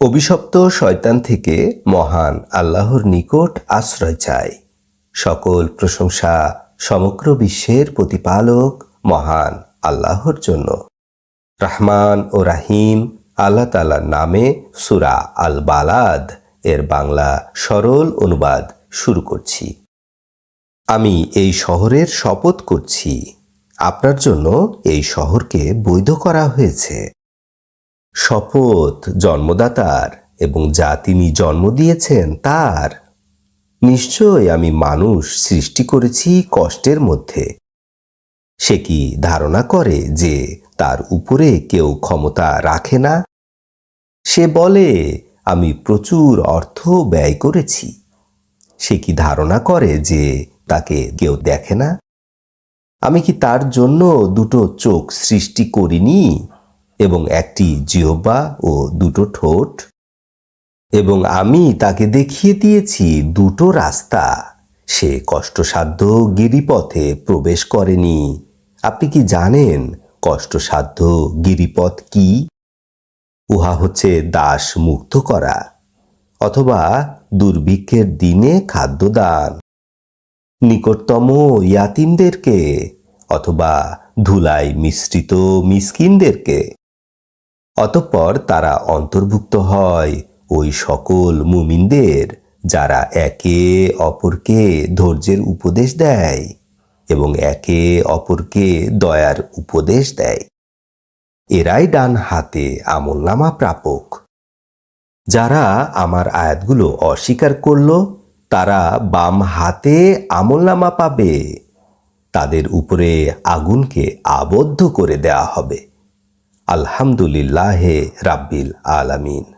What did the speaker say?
অভিশপ্ত শয়তান থেকে মহান আল্লাহর নিকট আশ্রয় চাই। সকল প্রশংসা সমগ্র বিশ্বের প্রতিপালক মহান আল্লাহর জন্য। রহমান ও রাহিম আল্লাহ তালার নামে সুরা আল বালাদ এর বাংলা সরল অনুবাদ শুরু করছি। আমি এই শহরের শপথ করছি। আপনার জন্য এই শহরকে বৈধ করা হয়েছে। শপথ জন্মদাতার এবং যা তিনি জন্ম দিয়েছেন তার। নিশ্চয় আমি মানুষ সৃষ্টি করেছি কষ্টের মধ্যে। সে কি ধারণা করে যে তার উপরে কেউ ক্ষমতা রাখে না? সে বলে, আমি প্রচুর অর্থ ব্যয় করেছি। সে কি ধারণা করে যে তাকে কেউ দেখে না? আমি কি তার জন্য দুটো চোখ সৃষ্টি করিনি? এবং একটি জিহ্বা ও দুটো ঠোঁট। এবং আমি তাকে দেখিয়ে দিয়েছি দুটো রাস্তা। সে কষ্টসাধ্য গিরিপথে প্রবেশ করেনি। আপনি কি জানেন কষ্টসাধ্য গিরিপথ কি? উহা হচ্ছে দাস মুক্ত করা অথবা দুর্ভিক্ষের দিনে খাদ্যদান। নিকটতম ইয়াতিমদেরকে অথবা ধুলাই মিশ্রিত মিসকিনদেরকে। অতঃপর তারা অন্তর্ভুক্ত হয় ওই সকল মুমিনদের যারা একে অপরকে ধৈর্যের উপদেশ দেয় এবং একে অপরকে দয়ার উপদেশ দেয়। এরাই ডান হাতে আমলনামা প্রাপক। যারা আমার আয়াতগুলো অস্বীকার করল, তারা বাম হাতে আমলনামা পাবে। তাদের উপরে আগুনকে আবদ্ধ করে দেয়া হবে। আলহামদুলিল্লাহে রাব্বিল আলামিন।